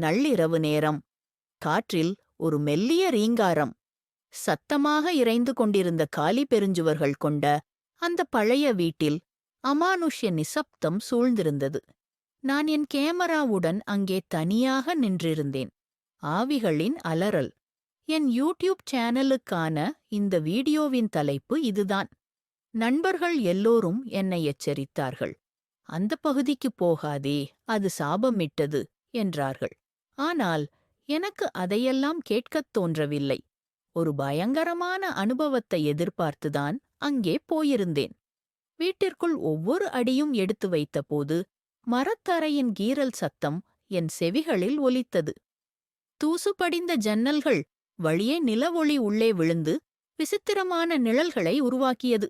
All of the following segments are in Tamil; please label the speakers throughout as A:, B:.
A: நள்ளிரவு நேரம். காற்றில் ஒரு மெல்லிய ரீங்காரம். சத்தமாக இறைந்து கொண்டிருந்த காலி பெருஞ்சுவர்கள் கொண்ட அந்த பழைய வீட்டில் அமானுஷ்ய நிசப்தம் சூழ்ந்திருந்தது. நான் என் கேமராவுடன் அங்கே தனியாக நின்றிருந்தேன். ஆவிகளின் அலறல். என் யூடியூப் சேனலுக்கான இந்த வீடியோவின் தலைப்பு இதுதான். நண்பர்கள் எல்லோரும் என்னை எச்சரித்தார்கள். அந்த பகுதிக்குப் போகாதே அது சாபமிட்டது. என்றார்கள். ஆனால் எனக்கு அதையெல்லாம் கேட்கத் தோன்றவில்லை. ஒரு பயங்கரமான அனுபவத்தை எதிர்பார்த்துதான் அங்கே போயிருந்தேன். வீட்டிற்குள் ஒவ்வொரு அடியும் எடுத்து வைத்தபோது மரத்தரையின் கீறல் சத்தம் என் செவிகளில் ஒலித்தது. தூசுபடிந்த ஜன்னல்கள் வழியே நிலவொளி உள்ளே விழுந்து விசித்திரமான நிழல்களை உருவாக்கியது.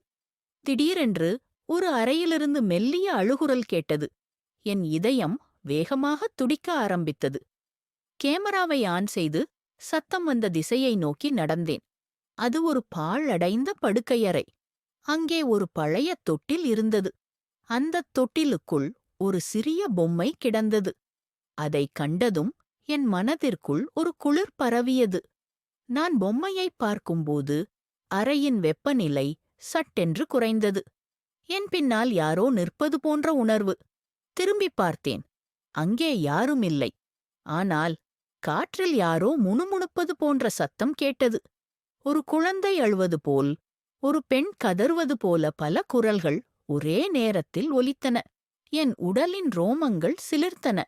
A: திடீரென்று ஒரு அறையிலிருந்து மெல்லிய அழுகுரல் கேட்டது. என் இதயம் வேகமாகத் துடிக்க ஆரம்பித்தது. கேமராவை ஆன் செய்து சத்தம் வந்த திசையை நோக்கி நடந்தேன். அது ஒரு பாழடைந்த படுக்கையறை. அங்கே ஒரு பழைய தொட்டில் இருந்தது. அந்தத் தொட்டிலுக்குள் ஒரு சிறிய பொம்மை கிடந்தது. அதைக் கண்டதும் என் மனதிற்குள் ஒரு குளிர் பரவியது. நான் பொம்மையைப் பார்க்கும்போது அறையின் வெப்பநிலை சட்டென்று குறைந்தது. என் பின்னால் யாரோ நிற்பது போன்ற உணர்வு. திரும்பிப் பார்த்தேன். அங்கே யாரும் இல்லை. ஆனால் காற்றில் யாரோ முணுமுணுப்பது போன்ற சத்தம் கேட்டது. ஒரு குழந்தை அழுவது போல் ஒரு பெண் கதறுவது போல பல குரல்கள் ஒரே நேரத்தில் ஒலித்தன. என் உடலின் ரோமங்கள் சிலிர்த்தன.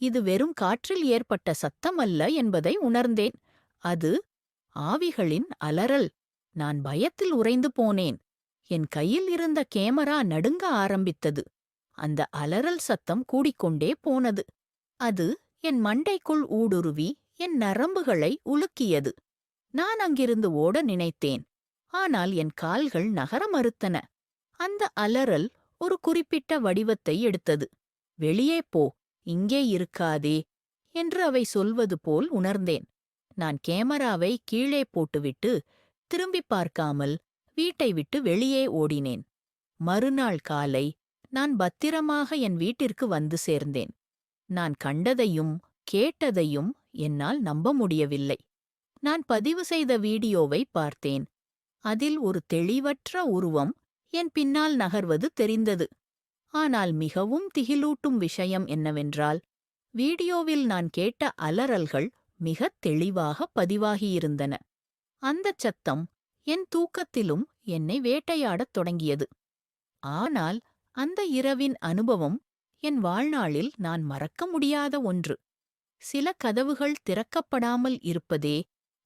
A: இது வெறும் காற்றில் ஏற்பட்ட சத்தம் அல்ல என்பதை உணர்ந்தேன். அது ஆவிகளின் அலறல். நான் பயத்தில் உறைந்து போனேன். என் கையில் இருந்த கேமரா நடுங்க ஆரம்பித்தது. அந்த அலறல் சத்தம் கூடிக்கொண்டே போனது. அது என் மண்டைக்குள் ஊடுருவி என் நரம்புகளை உலுக்கியது. நான் அங்கிருந்து ஓட நினைத்தேன். ஆனால் என் கால்கள் நகர மறுத்தன. அந்த அலறல் ஒரு குறிப்பிட்ட வடிவத்தை எடுத்தது. வெளியே போ இங்கே இருக்காதே என்று அவை சொல்வது போல் உணர்ந்தேன். நான் கேமராவை கீழே போட்டுவிட்டு திரும்பிப் பார்க்காமல் வீட்டை விட்டு வெளியே ஓடினேன். மறுநாள் காலை நான் பத்திரமாக என் வீட்டிற்கு வந்து சேர்ந்தேன். நான் கண்டதையும் கேட்டதையும் என்னால் நம்ப முடியவில்லை. நான் பதிவு செய்த வீடியோவை பார்த்தேன். அதில் ஒரு தெளிவற்ற உருவம் என் பின்னால் நகர்வது தெரிந்தது. ஆனால் மிகவும் திகிலூட்டும் விஷயம் என்னவென்றால் வீடியோவில் நான் கேட்ட அலறல்கள் மிகத் தெளிவாக பதிவாகியிருந்தன. அந்தச் சத்தம் என் தூக்கத்திலும் என்னை வேட்டையாடத் தொடங்கியது. ஆனால் அந்த இரவின் அனுபவம் என் வாழ்நாளில் நான் மறக்க முடியாத ஒன்று. சில கதவுகள் திறக்கப்படாமல் இருப்பதே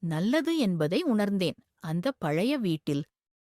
A: நல்லது என்பதை உணர்ந்தேன். அந்த பழைய வீட்டில்